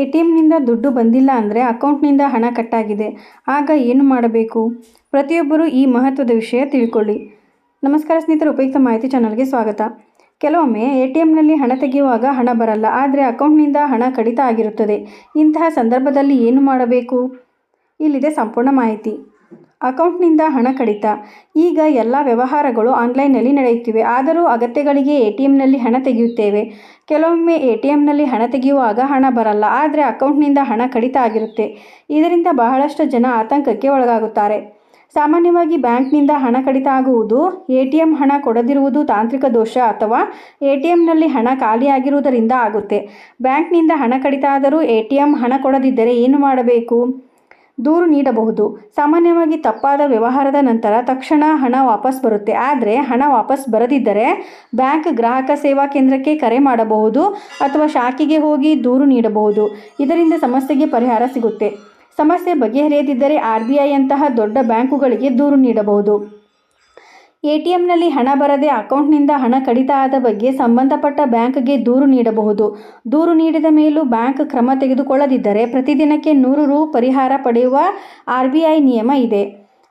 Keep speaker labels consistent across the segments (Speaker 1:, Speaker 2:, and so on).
Speaker 1: A T ಎಮ್ನಿಂದ ದುಡ್ಡು ಬಂದಿಲ್ಲ ಅಂದರೆ ಅಕೌಂಟ್ನಿಂದ ಹಣ ಕಟ್ಟಾಗಿದೆ. ಆಗ ಏನು ಮಾಡಬೇಕು? ಪ್ರತಿಯೊಬ್ಬರೂ ಈ ಮಹತ್ವದ ವಿಷಯ ತಿಳ್ಕೊಳ್ಳಿ. ನಮಸ್ಕಾರ ಸ್ನೇಹಿತರು, ಉಪಯುಕ್ತ ಮಾಹಿತಿ ಚಾನಲ್ಗೆ ಸ್ವಾಗತ. ಕೆಲವೊಮ್ಮೆ ಎ ಟಿ ಎಮ್ನಲ್ಲಿ ಹಣ ತೆಗೆಯುವಾಗ ಹಣ ಬರಲ್ಲ, ಆದರೆ ಅಕೌಂಟ್ನಿಂದ ಹಣ ಕಡಿತ ಆಗಿರುತ್ತದೆ. ಇಂತಹ ಸಂದರ್ಭದಲ್ಲಿ ಏನು ಮಾಡಬೇಕು? ಇಲ್ಲಿದೆ ಸಂಪೂರ್ಣ ಮಾಹಿತಿ. ಅಕೌಂಟ್ನಿಂದ ಹಣ ಕಡಿತ. ಈಗ ಎಲ್ಲ ವ್ಯವಹಾರಗಳು ಆನ್ಲೈನ್ನಲ್ಲಿ ನಡೆಯುತ್ತಿವೆ. ಆದರೂ ಅಗತ್ಯಗಳಿಗೆ ಎ ಟಿ ಎಮ್ನಲ್ಲಿ ಹಣ ತೆಗೆಯುತ್ತೇವೆ. ಕೆಲವೊಮ್ಮೆ ಎ ಟಿ ಎಮ್ನಲ್ಲಿ ಹಣ ತೆಗೆಯುವಾಗ ಹಣ ಬರಲ್ಲ, ಆದರೆ ಅಕೌಂಟ್ನಿಂದ ಹಣ ಕಡಿತ ಆಗಿರುತ್ತೆ. ಇದರಿಂದ ಬಹಳಷ್ಟು ಜನ ಆತಂಕಕ್ಕೆ ಒಳಗಾಗುತ್ತಾರೆ. ಸಾಮಾನ್ಯವಾಗಿ ಬ್ಯಾಂಕ್ನಿಂದ ಹಣ ಕಡಿತ ಆಗುವುದು ಎ ಟಿ ಎಂ ಹಣ ಕೊಡದಿರುವುದು ತಾಂತ್ರಿಕ ದೋಷ ಅಥವಾ ಎ ಟಿ ಎಂನಲ್ಲಿ ಹಣ ಖಾಲಿಯಾಗಿರುವುದರಿಂದ ಆಗುತ್ತೆ. ಬ್ಯಾಂಕ್ನಿಂದ ಹಣ ಕಡಿತ ಆದರೂ ಎ ಟಿ ಎಂ ಹಣ ಕೊಡದಿದ್ದರೆ ಏನು ಮಾಡಬೇಕು? ದೂರು ನೀಡಬಹುದು. ಸಾಮಾನ್ಯವಾಗಿ ತಪ್ಪಾದ ವ್ಯವಹಾರದ ನಂತರ ತಕ್ಷಣ ಹಣ ವಾಪಸ್ ಬರುತ್ತೆ. ಆದರೆ ಹಣ ವಾಪಸ್ ಬರದಿದ್ದರೆ ಬ್ಯಾಂಕ್ ಗ್ರಾಹಕ ಸೇವಾ ಕೇಂದ್ರಕ್ಕೆ ಕರೆ ಮಾಡಬಹುದು ಅಥವಾ ಶಾಖೆಗೆ ಹೋಗಿ ದೂರು ನೀಡಬಹುದು. ಇದರಿಂದ ಸಮಸ್ಯೆಗೆ ಪರಿಹಾರ ಸಿಗುತ್ತೆ. ಸಮಸ್ಯೆ ಬಗೆಹರಿಯದಿದ್ದರೆ ಆರ್ ಬಿ ಐಯಂತಹ ದೊಡ್ಡ ಬ್ಯಾಂಕುಗಳಿಗೆ ದೂರು ನೀಡಬಹುದು. ಎ ಟಿ ಎಮ್ನಲ್ಲಿ ಹಣ ಬರದೆ ಅಕೌಂಟ್ನಿಂದ ಹಣ ಕಡಿತ ಆದ ಬಗ್ಗೆ ಸಂಬಂಧಪಟ್ಟ ಬ್ಯಾಂಕ್ಗೆ ದೂರು ನೀಡಬಹುದು. ದೂರು ನೀಡಿದ ಮೇಲೂ ಬ್ಯಾಂಕ್ ಕ್ರಮ ತೆಗೆದುಕೊಳ್ಳದಿದ್ದರೆ ಪ್ರತಿದಿನಕ್ಕೆ ನೂರು ರು ಪರಿಹಾರ ಪಡೆಯುವ ಆರ್ ಬಿ ಐ ನಿಯಮ ಇದೆ.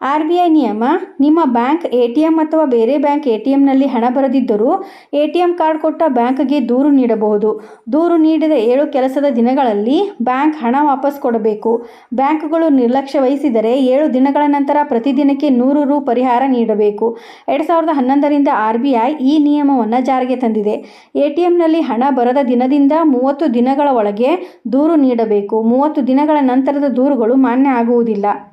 Speaker 1: ಆರ್ ಬಿ ಐ ನಿಯಮ, ನಿಮ್ಮ ಬ್ಯಾಂಕ್ ಎ ಟಿ ಎಂ ಅಥವಾ ಬೇರೆ ಬ್ಯಾಂಕ್ ಎ ಟಿ ಎಂನಲ್ಲಿ ಹಣ ಬರದಿದ್ದರೂ ಎ ಟಿ ಎಂ ಕಾರ್ಡ್ ಕೊಟ್ಟ ಬ್ಯಾಂಕ್ಗೆ ದೂರು ನೀಡಬಹುದು. ದೂರು ನೀಡಿದ ಏಳು ಕೆಲಸದ ದಿನಗಳಲ್ಲಿ ಬ್ಯಾಂಕ್ ಹಣ ವಾಪಸ್ ಕೊಡಬೇಕು. ಬ್ಯಾಂಕ್ಗಳು ನಿರ್ಲಕ್ಷ್ಯ ವಹಿಸಿದರೆ ಏಳು ದಿನಗಳ ನಂತರ ಪ್ರತಿದಿನಕ್ಕೆ ನೂರು ರು ಪರಿಹಾರ ನೀಡಬೇಕು. ಎರಡು ಸಾವಿರದ ಹನ್ನೊಂದರಿಂದ ಆರ್ ಬಿ ಐ ಈ ನಿಯಮವನ್ನು ಜಾರಿಗೆ ತಂದಿದೆ. ಎ ಟಿ ಎಂನಲ್ಲಿ ಹಣ ಬರದ ದಿನದಿಂದ ಮೂವತ್ತು ದಿನಗಳ ಒಳಗೆ ದೂರು ನೀಡಬೇಕು. ಮೂವತ್ತು ದಿನಗಳ ನಂತರದ ದೂರುಗಳು ಮಾನ್ಯ ಆಗುವುದಿಲ್ಲ.